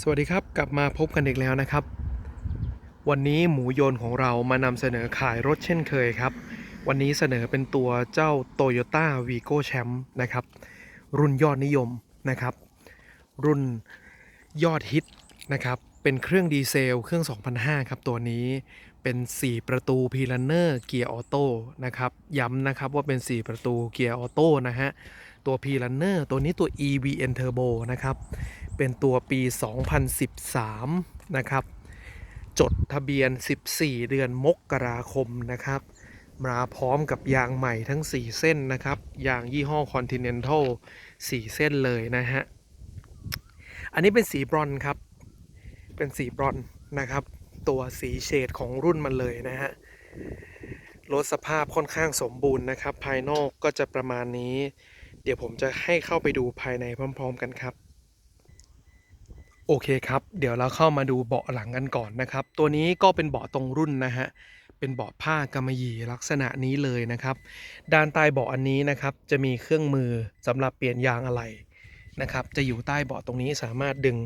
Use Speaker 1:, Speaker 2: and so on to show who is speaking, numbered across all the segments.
Speaker 1: สวัสดีครับ กลับมาพบกันอีกแล้วนะครับ วันนี้หมูโยนของเรามานำเสนอขายรถเช่นเคยครับ วันนี้เสนอเป็นตัวเจ้า Toyota Vigo Champ นะครับ รุ่นยอดนิยมนะครับ รุ่นยอดฮิตนะครับ เป็นเครื่องดีเซล เครื่อง 2005 ครับตัวนี้เป็น 4 ประตูพีลันเนอร์เกียร์ออโต้นะครับ ย้ำนะครับว่าเป็น 4 ประตูเกียร์ออโต้นะฮะ ตัว p l a n n e r ตัวนี้ตัว EVN Turbo นะครับ เป็นตัวปี 2013 นะครับ จดทะเบียน 14 เดือนมกราคมนะครับ มาพร้อมกับยางใหม่ทั้ง 4 เส้นนะครับ ยางยี่ห้อ Continental 4 เส้นเลยนะฮะ อันนี้เป็นสีบรอนซ์ครับ เป็นสีบรอนซ์นะครับ ตัวสีเฉดของรุ่นมันเลยนะฮะรถสภาพค่อนข้างสมบูรณ์นะครับ ภายนอกก็จะประมาณนี้ เดี๋ยวผมจะให้เข้าไปดูภายในพร้อม ๆ กันครับ โอเคครับ เดี๋ยวเราเข้ามาดูเบาะหลังกันก่อนนะครับ ตัวนี้ก็เป็นเบาะตรงรุ่นนะฮะ เป็นเบาะผ้ากำมะหยี่ลักษณะนี้เลยนะครับ ด้านใต้เบาะอันนี้นะครับ จะมีเครื่องมือสำหรับเปลี่ยนยางอะไหล่นะครับ จะอยู่ใต้เบาะตรงนี้สามารถดึง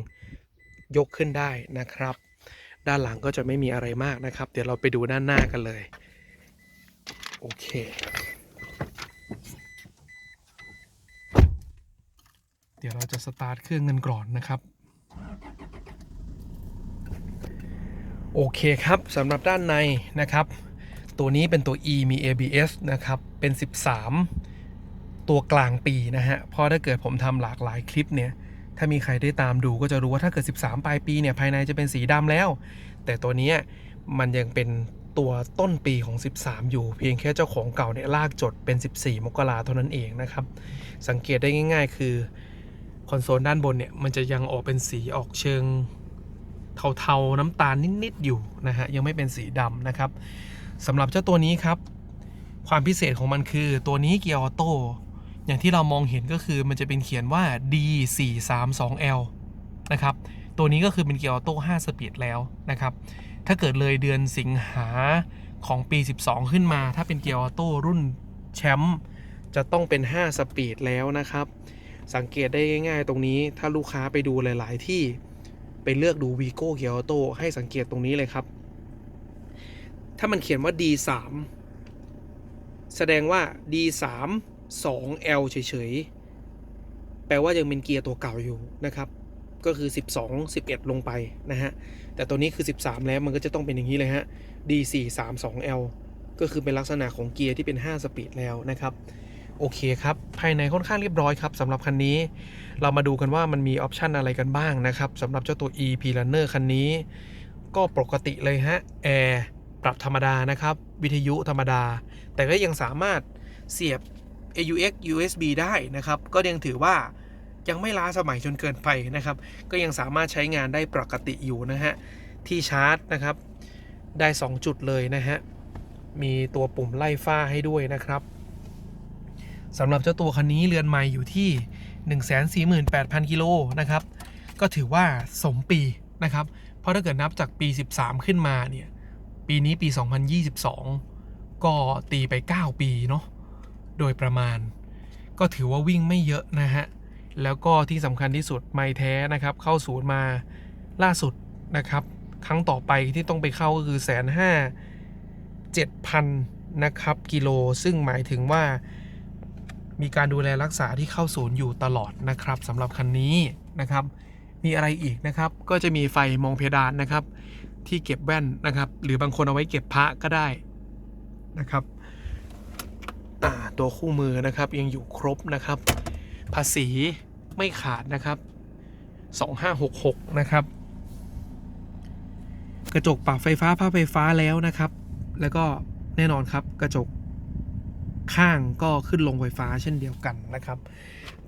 Speaker 1: ยกขึ้นได้นะครับ ด้านหลังก็จะไม่มีอะไรมากนะครับ เดี๋ยวเราไปดูด้านหน้ากันเลย โอเคเดี๋ยวเราจะสตาร์ทเครื่องกันก่อนนะครับ โอเคครับสำหรับด้านในนะครับ ตัวนี้เป็นตัว E มี ABS นะครับ เป็น 13 ตัวกลางปีนะฮะ เพราะถ้าเกิดผมทำหลากหลายคลิปเนี่ย ถ้ามีใครได้ตามดูก็จะรู้ว่าถ้าเกิด 13 ปลายปีเนี่ย ภายในจะเป็นสีดำแล้ว แต่ตัวนี้มันยังเป็นตัวต้นปีของ 13 อยู่ เพียงแค่เจ้าของเก่าเนี่ยลากจดเป็น 14 มกราเท่านั้นเองนะครับ สังเกตได้ง่าย ๆ คือคอนโซลด้านบนเนี่ยมันจะยังออกเป็นสีออกเชิง เทาๆน้ำตาลนิดๆอยู่นะฮะยังไม่เป็นสีดำนะครับสำหรับเจ้าตัวนี้ครับความพิเศษของมันคือตัวนี้เกียร์ออโต้อย่างที่เรามองเห็นก็คือมันจะเป็นเขียนว่า D432L นะครับ ตัวนี้ก็คือเป็นเกียร์ออโต้5สปีดแล้วนะครับ ถ้าเกิดเลยเดือนสิงหาของปี 12 ขึ้นมา ถ้าเป็นเกียร์ออโต้รุ่นแชมป์จะต้องเป็น 5 สปีดแล้วนะครับ สังเกตได้ง่ายๆตรงนี้ถ้าลูกค้าไปดูหลาย ๆ ที่ ไปเลือกดู Vigo เกียร์ออโต้ให้สังเกตตรงนี้เลยครับ ถ้ามันเขียนว่า D3 แสดงว่า D3 2L เฉยๆ แปลว่ายังเป็นเกียร์ตัวเก่าอยู่นะครับ ก็คือ 12 11 ลงไปนะฮะ แต่ตัวนี้คือ 13 แล้วมันก็จะต้องเป็นอย่างนี้เลยฮะ D4 3 2L ก็คือเป็นลักษณะของเกียร์ที่เป็น 5 สปีดแล้วนะครับ โอเคครับ ภายในค่อนข้างเรียบร้อยครับสำหรับคันนี้ เรามาดูกันว่ามันมีออปชันอะไรกันบ้างนะครับสำหรับเจ้าตัว EP Runner คันนี้ ก็ปกติเลยฮะแอร์ปรับธรรมดานะครับ วิทยุธรรมดา แต่ก็ยังสามารถเสียบ AUX USB ได้นะครับ ก็ยังถือว่ายังไม่ล้าสมัยจนเกินไปนะครับ ก็ยังสามารถใช้งานได้ปกติอยู่นะฮะ ที่ชาร์จนะครับ ได้ 2 จุดเลยนะฮะ มีตัวปุ่มไล่ฟ้าให้ด้วยนะครับ สำหรับเจ้าตัวคันนี้เรือนใหม่อยู่ที่ 148,000 กิโลนะครับ ก็ถือว่าสมปีนะครับ เพราะถ้าเกิดนับจากปี 13 ขึ้นมาเนี่ย ปีนี้ปี 2022 ก็ตีไป 9 ปีเนาะ โดยประมาณ ก็ถือว่าวิ่งไม่เยอะนะฮะ แล้วก็ที่สำคัญที่สุดไม่แท้นะครับ เข้าศูนย์มาล่าสุดนะครับ ครั้งต่อไปที่ต้องไปเข้าก็คือแสนห้าเจ็ดพันนะครับกิโล ซึ่งหมายถึงว่า มีการดูแลรักษาที่เข้าศูนย์อยู่ตลอดนะครับสำหรับคันนี้นะครับ มีอะไรอีกนะครับ ก็จะมีไฟมองเพดานนะครับ ที่เก็บแว่นนะครับ หรือบางคนเอาไว้เก็บพระก็ได้นะครับอ่าตัวคู่มือนะครับยังอยู่ครบนะครับ ภาษีไม่ขาดนะครับ2566นะครับ กระจกปรับไฟฟ้าผ้าไฟฟ้าแล้วนะครับ แล้วก็แน่นอนครับกระจก ข้างก็ขึ้นลงไฟฟ้าเช่นเดียวกันนะครับ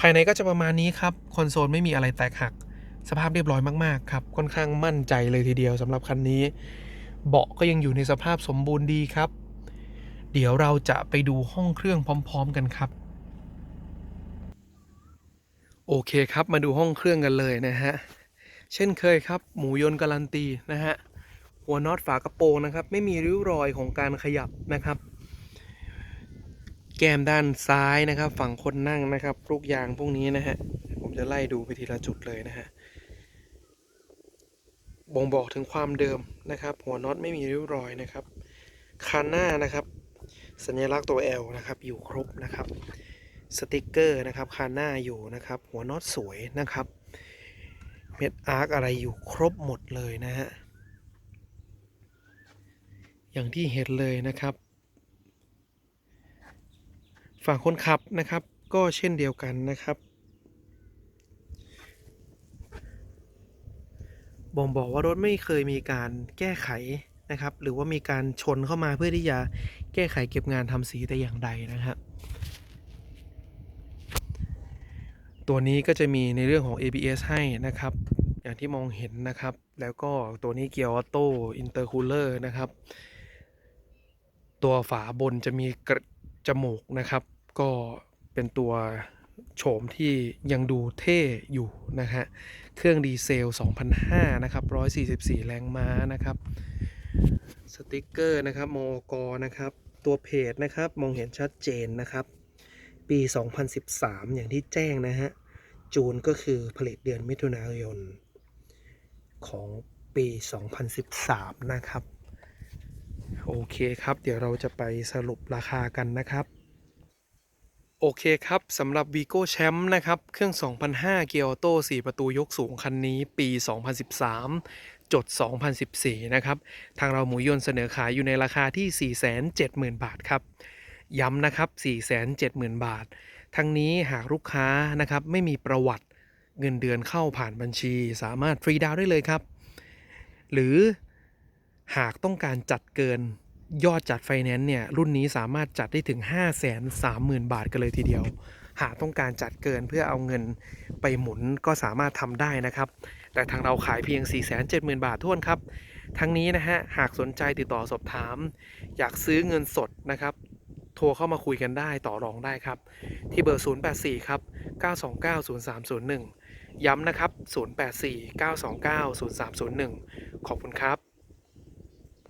Speaker 1: ภายในก็จะประมาณนี้ครับ คอนโซลไม่มีอะไรแตกหัก สภาพเรียบร้อยมากๆครับ ค่อนข้างมั่นใจเลยทีเดียวสำหรับคันนี้ เบาะก็ยังอยู่ในสภาพสมบูรณ์ดีครับ เดี๋ยวเราจะไปดูห้องเครื่องพร้อม ๆ กันครับ โอเคครับมาดูห้องเครื่องกันเลยนะฮะ เช่นเคยครับ หมูยนต์การันตีนะฮะ หัวน็อตฝากระโปรงนะครับ ไม่มีริ้วรอยของการขยับนะครับ แก้มด้านซ้ายนะครับ ฝั่งคนนั่งนะครับลูกยางพวกนี้นะฮะผมจะไล่ดูไปทีละจุดเลยนะฮะบ่งบอกถึงความเดิมนะครับ หัวน็อตไม่มีริ้วรอยนะครับคันหน้านะครับ สัญลักษณ์ตัว L นะครับ อยู่ครบนะครับ สติกเกอร์นะครับคันหน้าอยู่นะครับ หัวน็อตสวยนะครับ เม็ดอาร์คอะไรอยู่ครบหมดเลยนะฮะอย่างที่เห็นเลยนะครับ ฝั่งคนขับนะครับ ก็เช่นเดียวกันนะครับ บ่งบอกว่ารถไม่เคยมีการแก้ไขนะครับ หรือว่ามีการชนเข้ามาเพื่อที่จะแก้ไขเก็บงานทำสีแต่อย่างใดนะครับตัวนี้ก็จะมีในเรื่องของ ABS ให้นะครับ อย่างที่มองเห็นนะครับ แล้วก็ตัวนี้เกียร์ออโต้อินเตอร์คูลเลอร์นะครับ ตัวฝาบนจะมีกระจมูกนะครับ ก็เป็นตัวโฉมที่ยังดูเท่อยู่นะฮะ เครื่องดีเซล 2005 นะครับ 144 แรงม้านะครับ สติกเกอร์นะครับมอกนะครับ ตัวเพจนะครับ มองเห็นชัดเจนนะครับ ปี 2013 อย่างที่แจ้งนะฮะ จูนก็คือผลิตเดือนมิถุนายน ของปี 2013 นะครับ โอเคครับ เดี๋ยวเราจะไปสรุปราคากันนะครับ โอเคครับสำหรับ Vigo Champ นะครับ เครื่อง 2005 เกียร์ออโต้4ประตูยกสูงคันนี้ปี 2013 จด 2014 นะครับ ทางเราหมูยนต์เสนอขายอยู่ในราคาที่ 470,000 บาทครับ ย้ำนะครับ 470,000 บาท ทั้งนี้หากลูกค้านะครับ ไม่มีประวัติเงินเดือนเข้าผ่านบัญชี สามารถฟรีดาวน์ได้เลยครับ หรือหากต้องการจัดเกิน ยอดจัดไฟแนนซ์เนี่ยรุ่นนี้สามารถจัดได้ถึง 5 3 0 0 0 0 บาทกันเลยทีเดียว หากต้องการจัดเกินเพื่อเอาเงินไปหมุนก็สามารถทำได้นะครับ แต่ทางเราขายเพียง 470,000 บาทท้วนครับ ทั้งนี้นะฮะหากสนใจติดต่อสอบถาม อยากซื้อเงินสดนะครับ โทรเข้ามาคุยกันได้ต่อรองได้ครับ ที่เบอร์ 084 ครับ 929 0301 ย้ำนะครับ 084 929 0301 ขอบคุณครับ